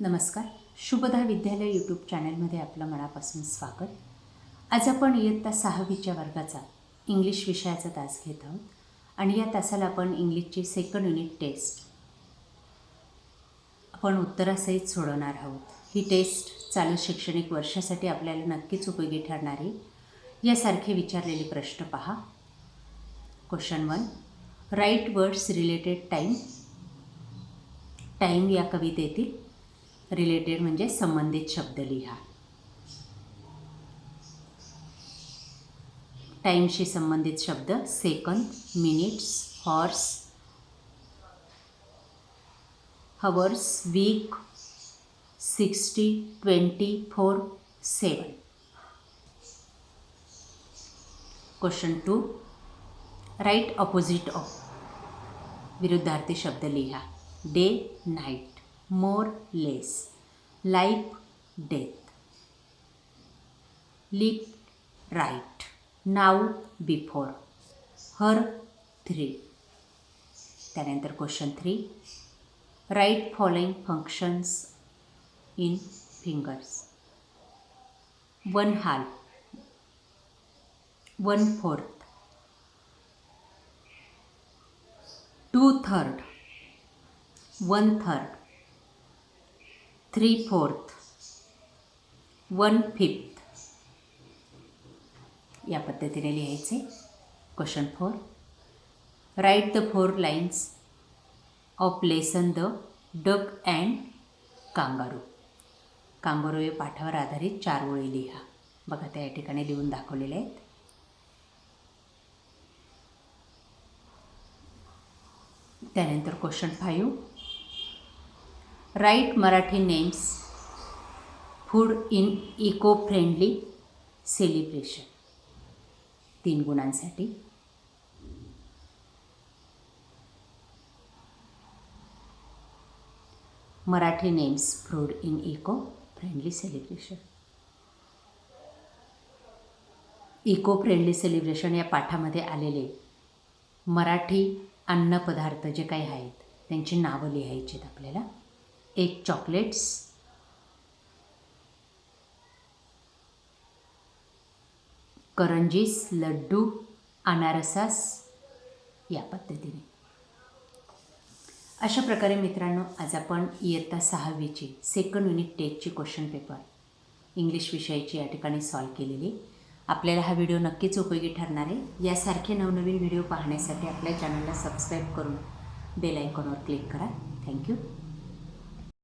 नमस्कार. शुभदा विद्यालय यूट्यूब चॅनलमध्ये आपलं मनापासून स्वागत. आज आपण इयत्ता सहावीच्या वर्गाचा इंग्लिश विषयाचा तास घेत आहोत आणि या तासाला आपण इंग्लिशची सेकंड युनिट टेस्ट आपण उत्तरासहित सोडवणार आहोत. ही टेस्ट चालू शैक्षणिक वर्षासाठी आपल्याला नक्कीच उपयोगी ठरणार आहे. यासारखे विचारलेले प्रश्न पहा. Question one write words related time time या कवितेतील रिलेटेड म्हणजे संबंधित शब्द लिहा. टाईमशी संबंधित शब्द second minutes hours hours week sixty twenty four seven question two write opposite of विरुद्धार्थी शब्द लिहा. Day night more less life death left right now before her three त्यानंतर question three write following functions in fingers one half one fourth two third one third three fourth one fifth या पद्धतीने लिहायचे. Question four write the four lines of lesson the duck and kangaroo kangaroo या पाठावर आधारित चार ओळी लिहा. बघा त्या या ठिकाणी लिहून दाखवलेले आहेत. त्यानंतर question five write Marathi names food in eco friendly celebration. तीन गुणांसाठी. Marathi names food in eco friendly celebration. Eco friendly celebration या पाठामध्ये आलेले मराठी अन्नपदार्थ जे काही आहेत त्यांची नावं लिहायची आहेत आपल्याला. एक चॉकलेट्स करंजीस लड्डू अनारसास या पद्धतीने. अशा प्रकारे मित्रांनो आज आपण इयत्ता सहावीची सेकंड युनिट टेकची क्वेश्चन पेपर इंग्लिश विषयाची या ठिकाणी सॉल्व केलेली. आपल्याला हा व्हिडिओ नक्कीच उपयोगी ठरणार आहे. यासारखे नवनवीन व्हिडिओ पाहण्यासाठी आपल्या चॅनलला सबस्क्राईब करून बेल आयकॉनवर क्लिक करा. थँक्यू